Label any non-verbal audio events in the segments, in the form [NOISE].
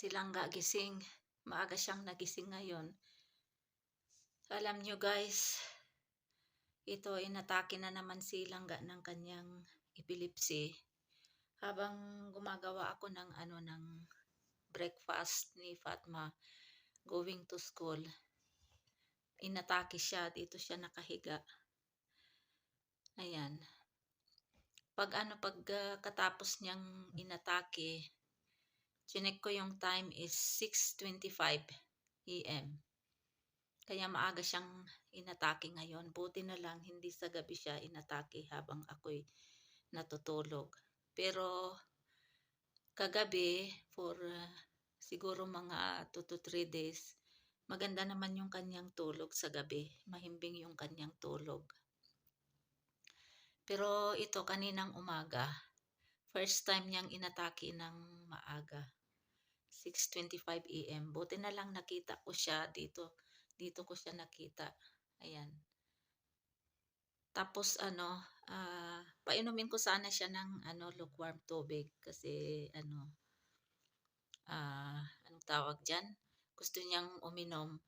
silang gising. Maaga siyang nagising ngayon. Alam nyo guys, ito inatake na naman si Langga ng kanyang epilepsy. Habang gumagawa ako ng ano ng breakfast ni Fatma going to school, inatake siya. Dito siya nakahiga. Ayan. Pag ano, pag uh, katapos niyang inatake, chinek ko yung time is 6.25 a.m. Kaya maaga siyang inatake ngayon. Buti na lang hindi sa gabi siya inatake habang ako'y natutulog. Pero kagabi for uh, siguro mga 2 to 3 days, maganda naman yung kanyang tulog sa gabi. Mahimbing yung kanyang tulog. Pero ito kaninang umaga, first time niyang inatake ng maaga. 6.25 a.m. Buti na lang nakita ko siya dito. Dito ko siya nakita. Ayan. Tapos ano, uh, painumin ko sana siya ng ano, lukewarm tubig kasi ano, uh, anong tawag dyan? Gusto niyang uminom.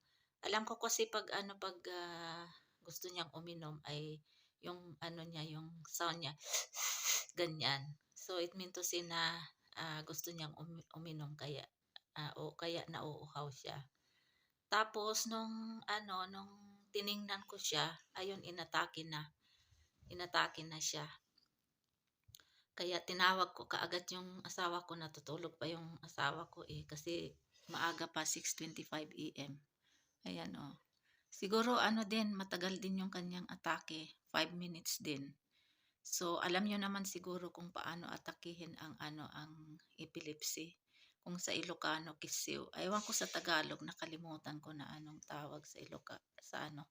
Alam ko kasi pag ano, pag uh, gusto niyang uminom ay yung ano niya, yung sound niya, [SNIFFS] ganyan. So it means to say na uh, gusto niyang um, uminom kaya uh, o kaya nauuhaw siya. Tapos nung ano nung tiningnan ko siya, ayun inatake na. Inatake na siya. Kaya tinawag ko kaagad yung asawa ko natutulog pa yung asawa ko eh kasi maaga pa 6:25 AM. Ayan oh. Siguro ano din matagal din yung kanyang atake, 5 minutes din. So alam niyo naman siguro kung paano atakihin ang ano ang epilepsy kung sa Ilocano kisiw. Ewan ko sa Tagalog, nakalimutan ko na anong tawag sa Iloca, sa ano,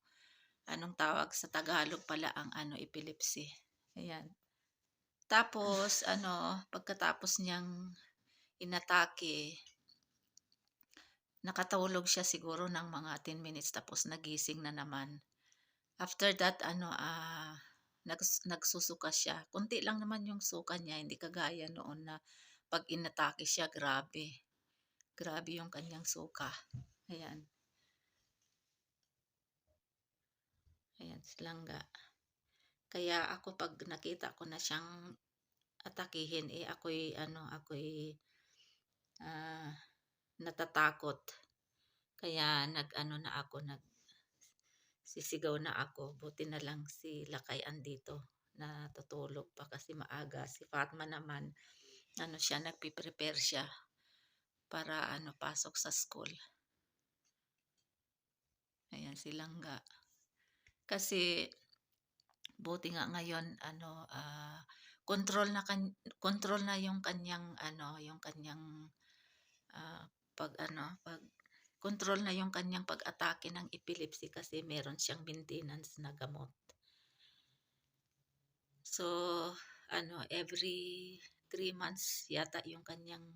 anong tawag sa Tagalog pala ang ano, epilepsy. Ayan. Tapos, ano, pagkatapos niyang inatake, nakatulog siya siguro ng mga 10 minutes tapos nagising na naman. After that, ano, ah, uh, nags, nagsusuka siya. Kunti lang naman yung suka niya, hindi kagaya noon na pag inatake siya, grabe. Grabe yung kanyang suka. Ayan. Ayan, silangga. Kaya ako pag nakita ko na siyang atakihin, eh ako'y, ano, ako'y uh, natatakot. Kaya nag-ano na ako, nag sisigaw na ako. Buti na lang si Lakay andito na tutulog pa kasi maaga. Si Fatma naman, ano siya, nagpiprepare siya para ano, pasok sa school. Ayan, silangga. Kasi, buti nga ngayon, ano, uh, control na kan control na yung kanyang ano yung kanyang uh, pag ano pag control na yung kanyang pag-atake ng epilepsy kasi meron siyang maintenance na gamot. So, ano, every 3 months yata yung kanyang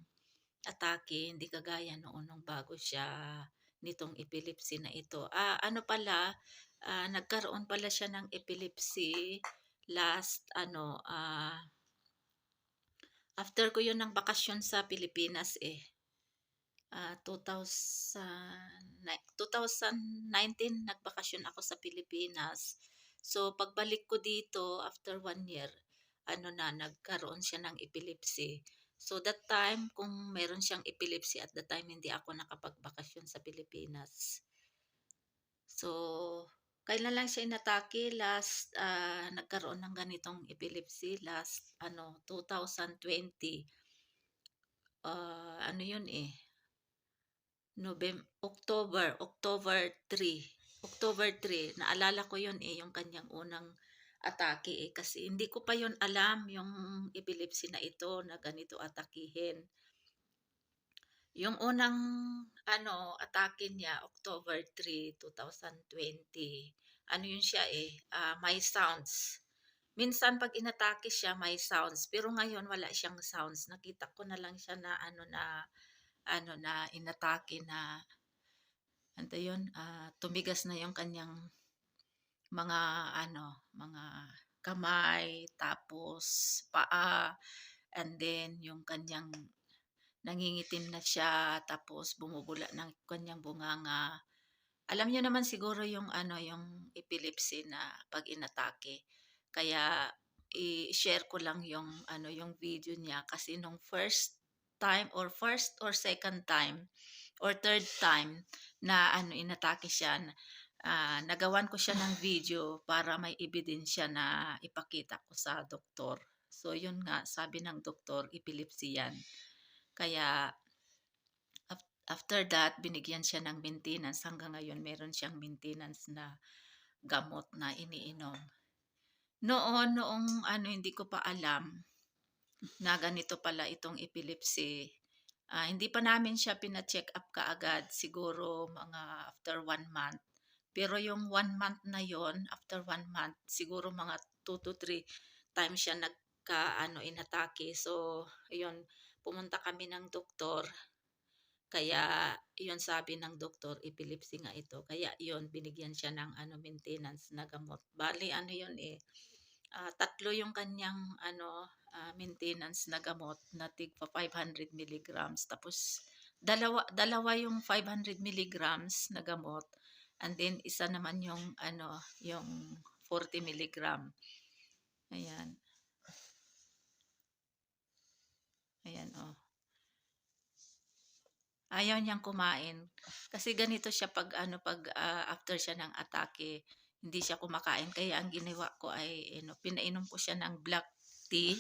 atake, hindi kagaya noon nung bago siya nitong epilepsy na ito. Ah, ano pala, ah, nagkaroon pala siya ng epilepsy last ano ah, after ko yun ng bakasyon sa Pilipinas eh. Uh, 2000, 2019 nagbakasyon ako sa Pilipinas. So pagbalik ko dito after one year, ano na, nagkaroon siya ng epilepsy. So that time, kung meron siyang epilepsy at the time, hindi ako nakapagbakasyon sa Pilipinas. So, kailan lang siya inatake? Last, uh, nagkaroon ng ganitong epilepsy last, ano, 2020. Uh, ano yun eh? November, October, October 3. October 3, naalala ko yun eh, yung kanyang unang atake eh kasi hindi ko pa yon alam yung epilepsy na ito na ganito atakihin. Yung unang ano atake niya October 3, 2020. Ano yun siya eh, uh, may sounds. Minsan pag inatake siya may sounds pero ngayon wala siyang sounds. Nakita ko na lang siya na ano na ano na inatake na ano yun, uh, tumigas na yung kanyang mga ano, mga kamay, tapos paa, and then yung kanyang nangingitim na siya, tapos bumubula ng kanyang bunganga. Alam niyo naman siguro yung ano, yung epilepsy na pag inatake. Kaya i-share ko lang yung ano, yung video niya kasi nung first time or first or second time or third time na ano inatake siya, ah, nagawan ko siya ng video para may ebidensya na ipakita ko sa doktor. So yun nga, sabi ng doktor, epilepsy yan. Kaya af- after that, binigyan siya ng maintenance. Hanggang ngayon, meron siyang maintenance na gamot na iniinom. Noon, noong ano, hindi ko pa alam na ganito pala itong epilepsy. Ah, hindi pa namin siya pina-check up kaagad, siguro mga after one month. Pero yung one month na yon after one month, siguro mga two to three times siya nagka, ano, inatake. So, yun, pumunta kami ng doktor. Kaya, yun sabi ng doktor, epilepsy nga ito. Kaya, yun, binigyan siya ng, ano, maintenance na gamot. Bali, ano yun eh, ah, tatlo yung kanyang, ano, ah, maintenance na gamot na tigpa 500 milligrams. Tapos, dalawa, dalawa yung 500 milligrams na gamot. And then, isa naman yung, ano, yung 40 milligram. Ayan. Ayan, oh. Ayaw niyang kumain. Kasi ganito siya pag, ano, pag ah, after siya ng atake, hindi siya kumakain. Kaya ang ginawa ko ay, ano, pinainom ko siya ng black tea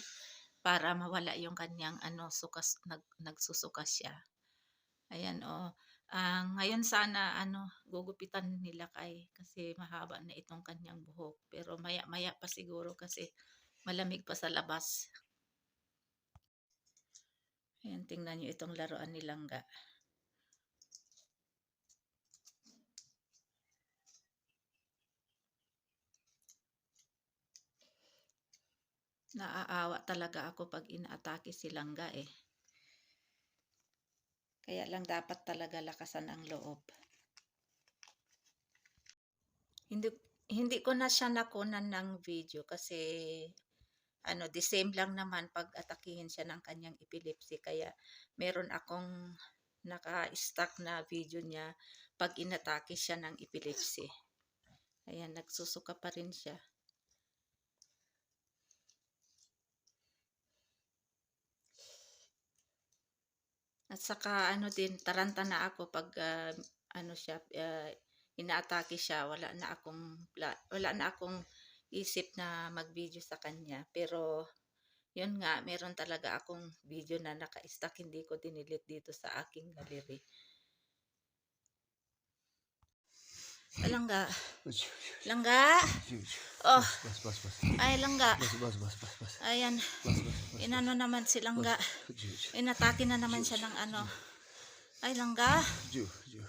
para mawala yung kanyang, ano, sukas, nag, nagsusukas siya. Ayan, oh. Ah, ngayon sana, ano, gugupitan nila kay, kasi mahaba na itong kanyang buhok. Pero maya-maya pa siguro kasi malamig pa sa labas. Ayan, tingnan nyo itong laruan ni Langga. Naaawa talaga ako pag inaatake si Langga eh. Kaya lang dapat talaga lakasan ang loob. Hindi hindi ko na siya nakunan ng video kasi ano, the same lang naman pag atakihin siya ng kanyang epilepsy. Kaya meron akong naka-stack na video niya pag inatake siya ng epilepsy. Ayan, nagsusuka pa rin siya. At saka ano din, taranta na ako pag ah, ano siya, ah, inaatake siya, wala na akong wala na akong isip na mag-video sa kanya. Pero yun nga, meron talaga akong video na naka-stack, hindi ko dinilit dito sa aking gallery. Langga, langga, [LAUGHS] oh, Bas, bas, bas. ay langga, Bas, bas, bas, bas, ayan, bas. Inano naman si langga, inatake na naman siya ng ano, ay langga, ju, ju.